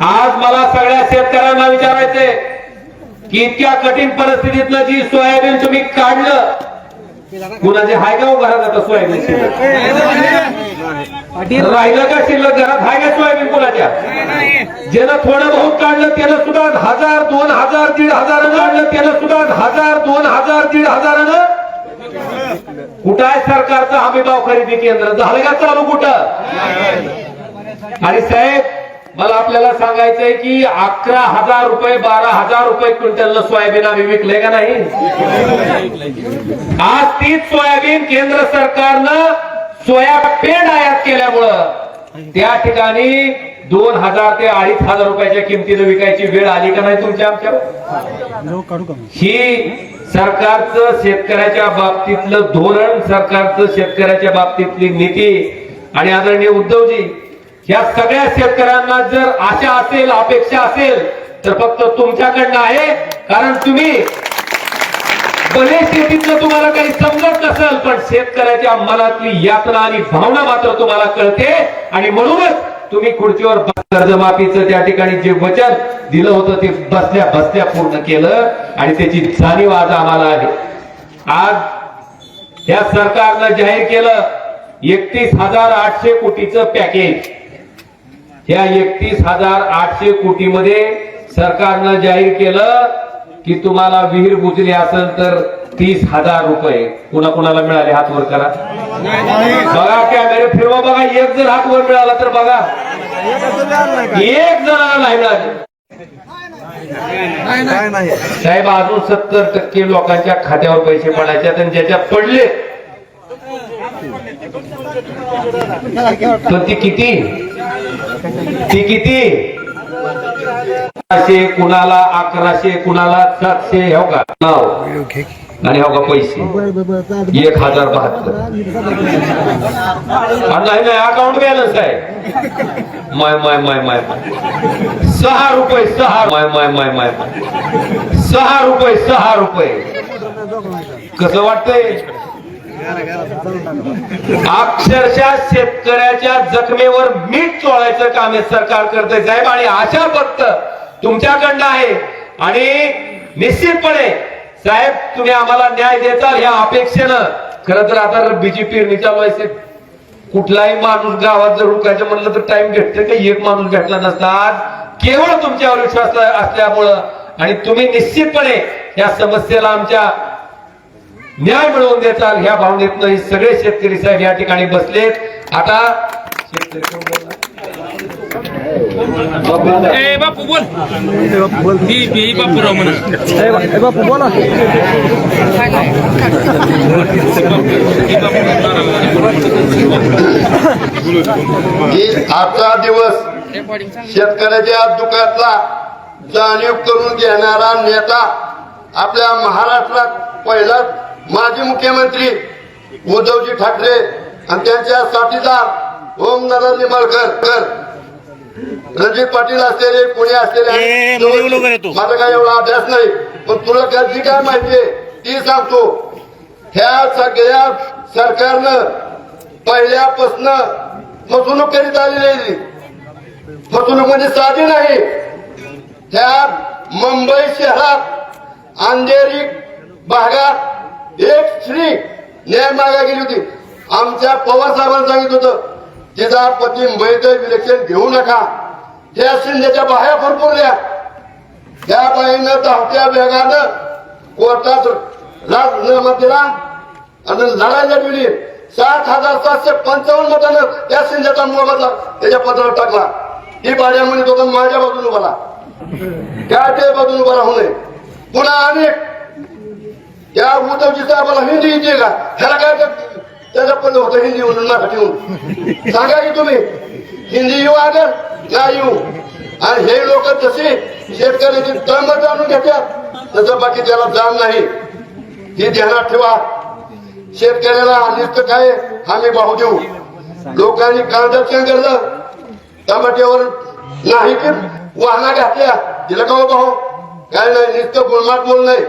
आज मला सगळ्या शेतकऱ्यांना विचारायचंय की इतक्या कठीण परिस्थितीतलं जी सोयाबीन तुम्ही काढलं कुणाचे हाय का घरात आता सोयाबीन शिल्लक? राहिलं का शिल्लक घरात? हाय का सोयाबीन कुणाच्या? ज्यानं थोडं बहुत काढलं त्यानं सुद्धा हजार दोन हजार दीड हजारानं काढलं त्यानं सुद्धा हजार दोन हजार दीड हजारानं. कुठं आहे सरकारचं हमी भाव खरेदी केंद्र? झालं का चालू कुठं? आणि साहेब मला आपल्याला सांगायचंय की अकरा हजार रुपये बारा हजार रुपये क्विंटलनं सोयाबीन आम्ही विकले का नाही? आज तीच सोयाबीन केंद्र सरकारनं सोयाबीन आयात केल्यामुळं त्या ठिकाणी दोन हजार ते अडीच हजार रुपयाच्या किमतीनं विकायची वेळ आली का नाही तुमच्या आमच्या ही सरकारचं शेतकऱ्याच्या बाबतीतलं धोरण सरकारचं शेतकऱ्याच्या बाबतीतली नीती. आणि आदरणीय उद्धवजी या सगळ्या शेतकऱ्यांना जर आशा असेल अपेक्षा असेल तर फक्त तुमच्याकडनं आहे. कारण तुम्ही भले शेतीतलं तुम्हाला काही समजत नसेल पण शेतकऱ्याच्या मनातली यातना आणि भावना मात्र तुम्हाला कळते. आणि म्हणूनच तुम्ही खुर्चीवर कर्जमाफीचं त्या ठिकाणी जे वचन दिलं होतं ते बसल्या बसल्या पूर्ण केलं. आणि त्याची जाणीव आज आम्हाला आहे. आज या सरकारनं जाहीर केलं एकतीस हजार आठशे कोटीचं पॅकेज. या एकतीस हजार आठशे कोटी मध्ये सरकारनं जाहीर केलं की तुम्हाला विहीर बुजली असेल तर तीस हजार रुपये कुणा कुणाला मिळाले? हात वर करा. बघा कॅमेरे फिरवा बघा. एक जर हात वर मिळाला तर बघा. एक जणाला नाही मिळाले. नाही साहेब अजून सत्तर टक्के लोकांच्या खात्यावर पैसे पडायचे आणि ज्याच्यात पडले तर ती किती? ती किती? अकराशे कुणाला अकराशे कुणाला सातशे हो का? नाव. आणि हो का पैसे? एक हजार बहात्तर. नाही नाही अकाउंट बॅलन्स आहे. माय माय माय माय. सहा रुपये सहा माय माय माय माय. सहा रुपये सहा रुपये. कसं वाटतंय? अक्षरशः शेतकऱ्याच्या जखमेवर मीठ चोळायचं काम हे सरकार करतंय साहेब. आणि आशा फक्त तुमच्याकडनं आहे. आणि निश्चितपणे साहेब तुम्ही आम्हाला न्याय देताल या अपेक्षेनं. खरं तर आता रब्बीची पेरणीच्या चालू आहे कुठलाही माणूस गावात जर उकायचं म्हणलं तर टाइम भेटते का? एक माणूस भेटला नसतात केवळ तुमच्यावर विश्वास असल्यामुळं. आणि तुम्ही निश्चितपणे या समस्येला आमच्या न्याय मिळवून देताल ह्या भावनेतनं हे सगळे शेतकरी साहेब या ठिकाणी बसलेत. आता शेतकरी बापू बोल. बापूराव म्हणा. बापू बोला. की आजचा दिवस शेतकऱ्याच्या दुःखातला जाणीव करून घेणारा नेता आपल्या महाराष्ट्रात पहिलाच माजी मुख्यमंत्री उद्धवजी ठाकरे आणि त्यांच्या साथीदार ओमनाथ निंबाळकर कर रणजित पाटील असलेले पुणे असलेले माझा काय एवढा अभ्यास नाही पण तुला त्याची काय माहितीये ती सांगतो. ह्या सगळ्या सरकारनं पहिल्यापासनं फसवणूक करीत आलेली. फसवणूक म्हणजे साधी नाही. त्यात मुंबई शहरात अंधेरी भागात एक स्त्री न्याय मागा गेली होती. आमच्या पवार साहेबांनी सांगित होतं तिचा पती मैद विलक्षण घेऊ नका. त्या शिंदेच्या बाह्या भरपूरल्या त्या बाईनं धावत्या वेगानं कोर्टात राजीनामा दिला आणि लढायला लढविली सात हजार सातशे पंचावन्न मतानं त्या शिंदेचा मोबदला त्याच्या पत्रावर टाकला. ही बाड्या म्हणे तो माझ्या बाजून उभाला त्या ते बाजून उभा राहू नये. पुन्हा अनेक त्या उद्धवजी साहेबाला हिंदी येते का? ह्याला काय तर- त्याचं पण होतं हिंदी म्हणून मराठी म्हणून. सांगा की तुम्ही हिंदी येऊ अगर नाही येऊ? आणि हे लोक जसे शेतकऱ्याची तळमळ जाणून घेतात तसं बाकी त्याला जाण नाही. हे ध्यानात ठेवा. शेतकऱ्याला अनिष्ट काय आम्ही भाऊ देऊ. लोकांनी कांदा केलं? टमाट्यावर नाही की वाहना घातल्या? तिला का हो भाऊ? काय नाही निस्त गुणमात बोल नाही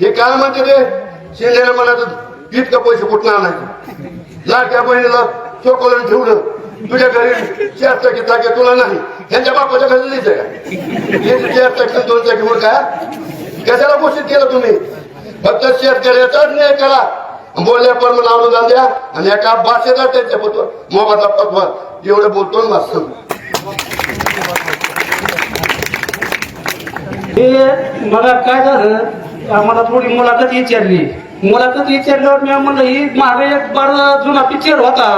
हे काय म्हणते ते? शिंदेने म्हणत इतकं पैसे कुठणार नाही लाडक्या बहिणीला चोकोलन ठेवलं. तुझ्या घरी चार चाकी चाकी तुला नाही. त्यांच्या बापाच्या घरी नाही का? चार चाकी दोन चाकी म्हणून काय? कशाला घोषित केलं तुम्ही? फक्त शेतकऱ्याचाच न्याय करा. बोलल्या पण मला अनुदान द्या. आणि एका भाषेचा त्यांच्या पत्वर मोबाचा पत्वर एवढं बोलतो ना हे मला काय झालं? आम्हाला थोडी मुलाखत विचारली. मुलाखत विचारल्यावर मी म्हणलं ही मागे एक बार जुना पिक्चर होता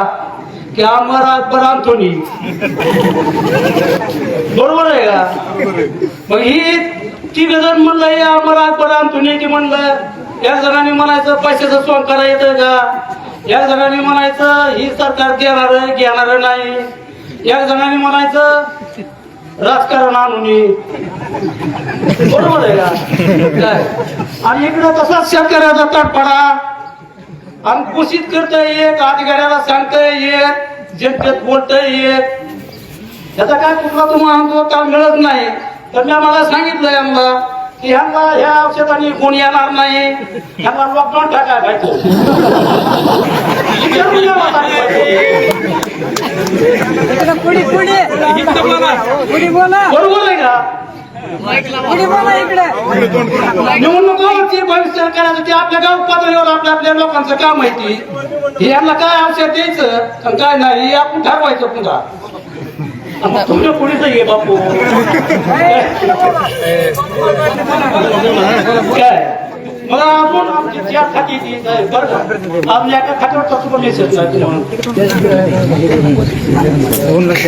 की अमर अकबर अंथोनी बरोबर आहे का? मग ही तिघ जण म्हणलं हे अमर अकबर अंथोनी की म्हणलं या जणांनी म्हणायचं पैशाचं सोंग करा येतं का? या जणांनी म्हणायचं ही सरकार देणार घेणार नाही. या जणांनी म्हणायचं राजकारण आणून बरोबर आहे का? आणि इकडं तसाच शेतकऱ्याचा तडफडा. आणि घोषित करतोय एक अधिकाऱ्याला सांगतय एक जनतेत बोलतय एक त्याचा काय कुठला तुम्हाला काय मिळत नाही. तर मी आम्हाला सांगितलं यांना की ह्यांना ह्या औषधाने कोण येणार नाही. ह्यांना लॉकडाऊन टाका पाहिजे. काय. पुढे पुढे. पुढे बोला. बरोबर आहे का? पुढे बोला इकडे. भविष्य आपल्या गाव पातळीवर आपल्या आपल्या लोकांचं काम माहिती हे यांना काय औषध द्यायचं? काय नाही आपण ठरवायचं पुन्हा. तुमच्या पुढेच ये बापू. काय? मला अजून आमची ज्या खाती आपल्या एका खात्यावर नाही म्हणून.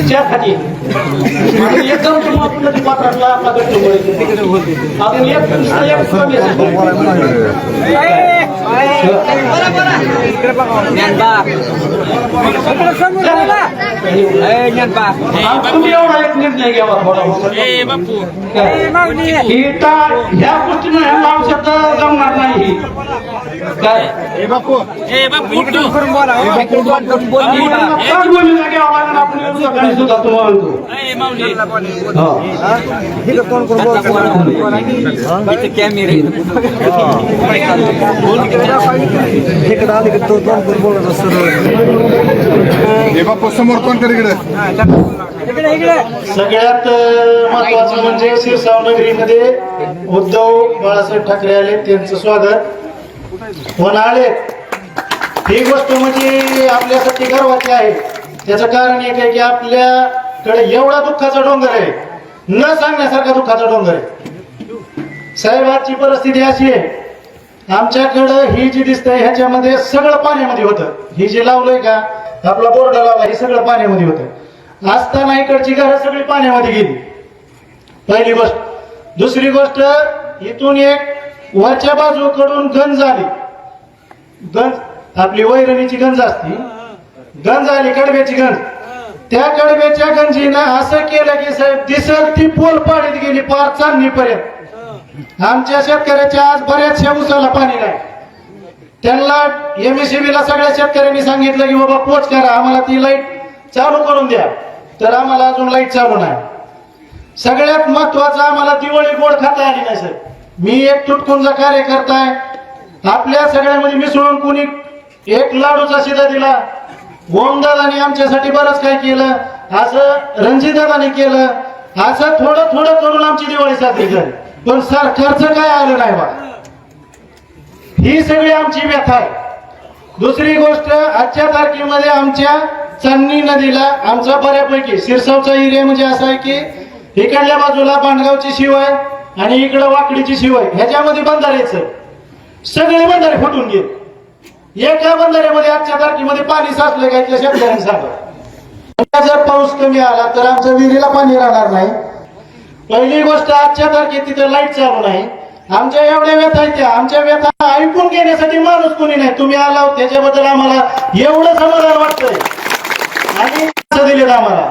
ज्या खाती एकदम तुम्हाला आपलं ते पात्रातला आपला गट. अजून एक एक तुम्ही एवढा एक निर्णय घ्यावा थोडा ही ह्या गोष्टीनं ह्या औषध जमणार नाही काय? ए बापू. करून बोला म्हणतो ए माऊली. हा. कॅमेरे हे. बाप्पा समोर कोण कर इकडे? सगळ्यात महत्वाचं म्हणजे शिरसाव नगरीमध्ये उद्धव बाळासाहेब ठाकरे आले त्यांचं स्वागत. पण ही गोष्ट म्हणजे आपल्यासाठी गर्वाची आहे. त्याचं कारण एक आहे की आपल्याकडे एवढा दुःखाचा डोंगर आहे. न सांगण्यासारखा दुःखाचा डोंगर आहे. साहेब परिस्थिती अशी आहे. आमच्याकडं ही जी दिसतंय ह्याच्यामध्ये सगळं पाण्यामध्ये होतं. ही जी लावलंय का आपला बोर्ड लावला हे सगळं पाण्यामध्ये होतं. असताना इकडची घरं सगळी पाण्यामध्ये गेली. पहिली गोष्ट. दुसरी गोष्ट इथून एक वरच्या बाजूकडून गंज आली. गंज आपली वैरणीची गंज असती. गंज आली कडब्याची गंज. त्या कडब्याच्या गंजीनं असं केलं की साहेब दिसल ती पोल पाडीत गेली पार चांदणीपर्यंत. आमच्या शेतकऱ्याच्या आज बऱ्याचशा उसाला पाणी नाही. त्यांना एमएससीबी सगळ्या शेतकऱ्यांनी सांगितलं की बाबा पोच करा आम्हाला ती लाइट चालू करून द्या. तर आम्हाला अजून लाइट चालू नाही. सगळ्यात महत्वाचं आम्हाला दिवाळी गोड खाता आली नाही सर मी एक चुटकुंचा कार्यकर्ता आहे आपल्या सगळ्यामध्ये मिसळून कुणी एक लाडूचा शिदा दिला ओमदादाने आमच्यासाठी बरंच काय केलं असं रणजितदादाने केलं असं थोडं थोडं करून आमची दिवाळी साजरी झाली. पण सरकारचं काय आलं नाही बा. ही सगळी आमची व्यथा आहे. दुसरी गोष्ट आजच्या तारखेमध्ये आमच्या चांदणी नदीला आमचा बऱ्यापैकी सिरसावचा एरिया म्हणजे असा आहे की इकडल्या बाजूला बांडगावची शिवाय आणि इकडं वाकडीची शिवाय ह्याच्यामध्ये बंधारेच सगळे बंधारे फुटून गेले. एका बंधाऱ्यामध्ये आजच्या तारखेमध्ये पाणी साचलं काय त्या शेतकऱ्यांनी जर पाऊस कमी आला तर आमच्या विहिरीला पाणी राहणार नाही. पहिली गोष्ट आजच्या तारखेत तिथे लाइट चालू नाही. आमच्या एवढ्या व्यथा आहेत त्या. आमच्या व्यथा ऐकून घेण्यासाठी माणूस कोणी नाही. तुम्ही आला त्याच्याबद्दल आम्हाला एवढं समाधान वाटतंय. आणि दिलेलं आम्हाला.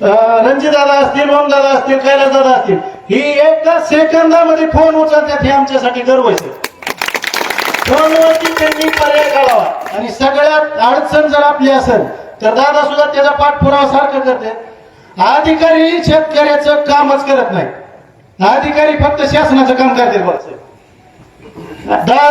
रणजित दादा असतील ओम दादा असतील कैलास दादा असतील ही एका सेकंदामध्ये फोन उचलतात हे आमच्यासाठी गर्व आहे. फोनवरती त्यांनी पर्याय काढावा. आणि सगळ्यात अडचण जर आपली असेल तर दादा सुद्धा त्याचा पाठपुरावा सारखं करते. अधिकारी शेतकऱ्याचं कामच करत नाही. अधिकारी फक्त शासनाचं काम करते दादा